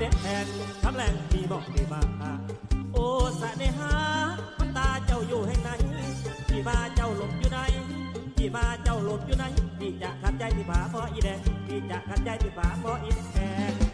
เด็ดแทคำแรงมีบอกมีมาโอ้สะเนหามันตาเจ้าอยู่ให้ไหนพี่มาเจ้าหลบอยู่ไหนพี่มาเจ้าหลบอยู่ไหนพี่จะขัดใจพี่ผาพราอีแดงพี่จะขัดใจพี่ผาพราอีแดง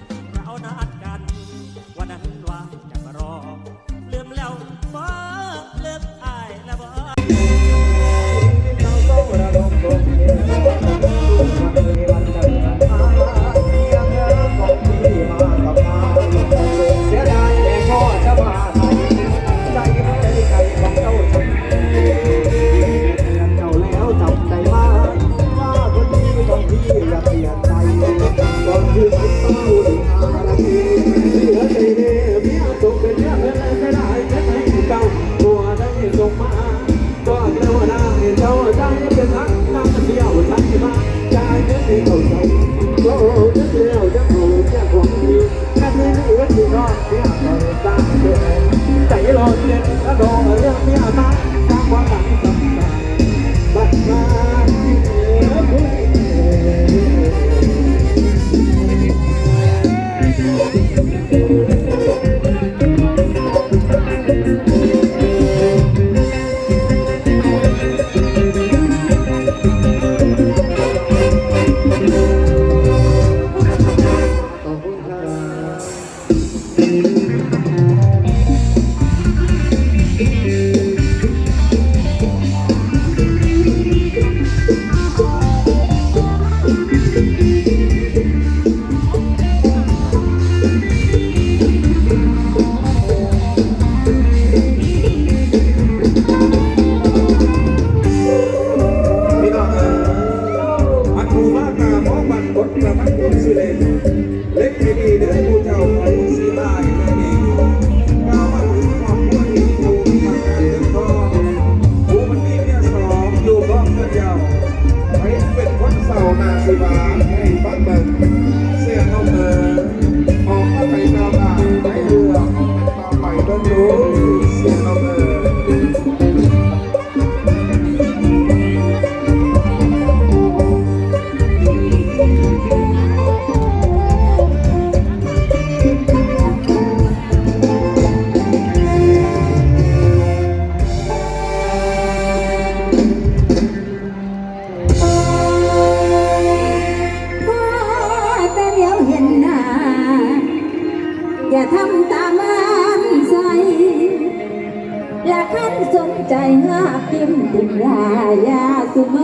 หาพิมพ์ติดรายาสุเม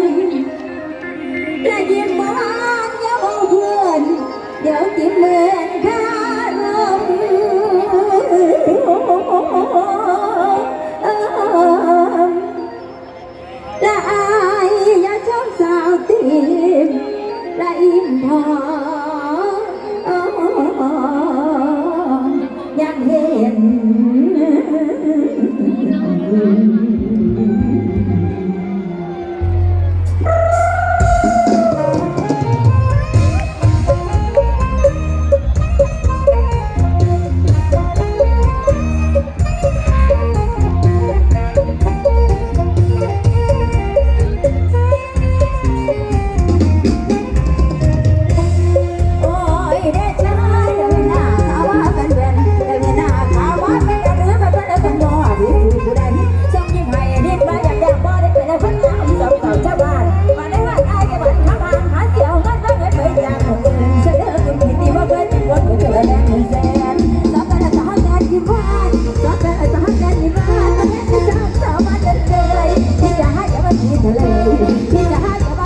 นและยินบ้านยาเบาเพื่อนเดี๋ยวจิ้มเมือนข้ารมและอายยาชอบสาวตีมและอิ่มทอง ที่จะให้เก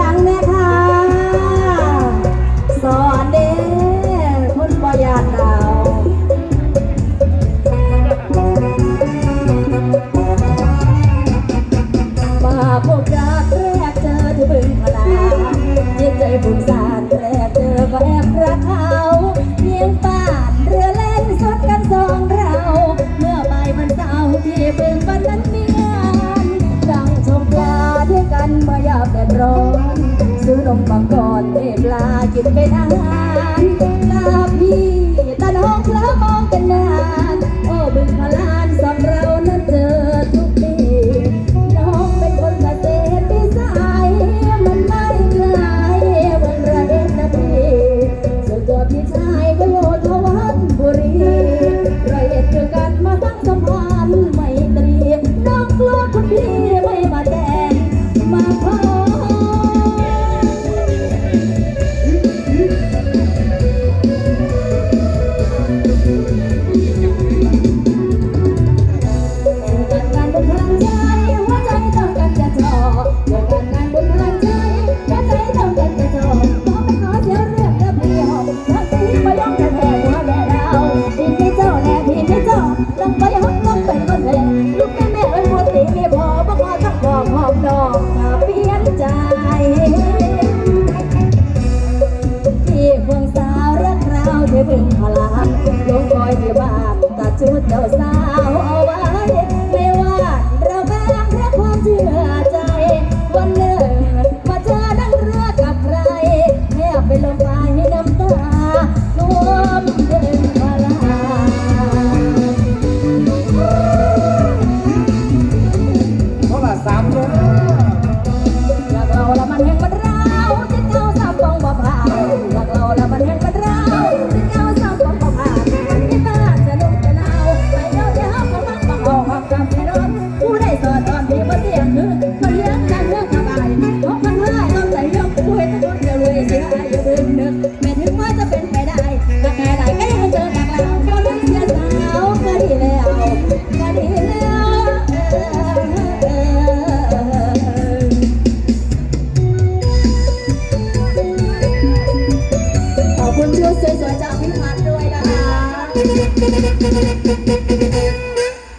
ยังๆเนี่ยค่ะ กินเป็นอาหารลา 大，大 chưa?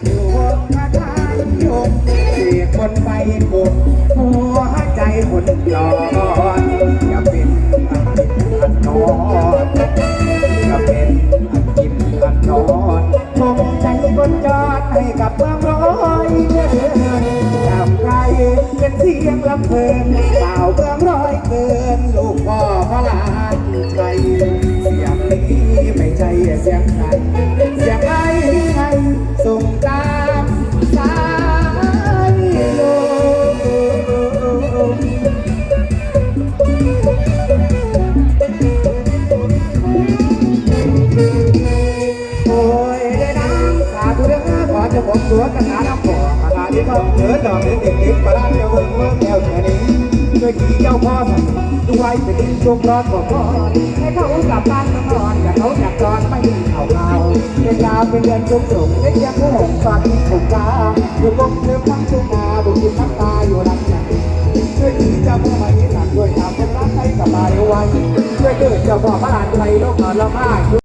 อยู่าตุยมเสียคนไปกดหัวใจคนหลอนอย่เป็นอันกินอันนอนอย่เป็นอันกินอันนอนคงใจคนจอดให้กับความร้อยจำไรเป็นเสียงลำเพลิน เสียงใครเสียงไอ้ไส่งตามสายลมโอ้ยได้น้ำสาธุเด้อขอจะบผมสวนกันหาน้ำบ่อขนาดที่เขาเหนือดอกเด็กเด็กประหลาดเจ้าเมืองเมืองแถวแถวนี้ด้วยขี่เจ้าพ่อสั่นด้วยเป็นโชคลาภของพ่อ จงจงเลี้ยงผู้หงสาดีถูกตาอยู่ลมเลือกทั้งทุ่งนาบุกินน้ำตาอยู่รักจังช่วยที่จะพ่อมาที่หนักด้วยอาเป็นรักให้สบายไว้ช่วยเกิดจะพ่อพระานไทยโลกหนอนละมาก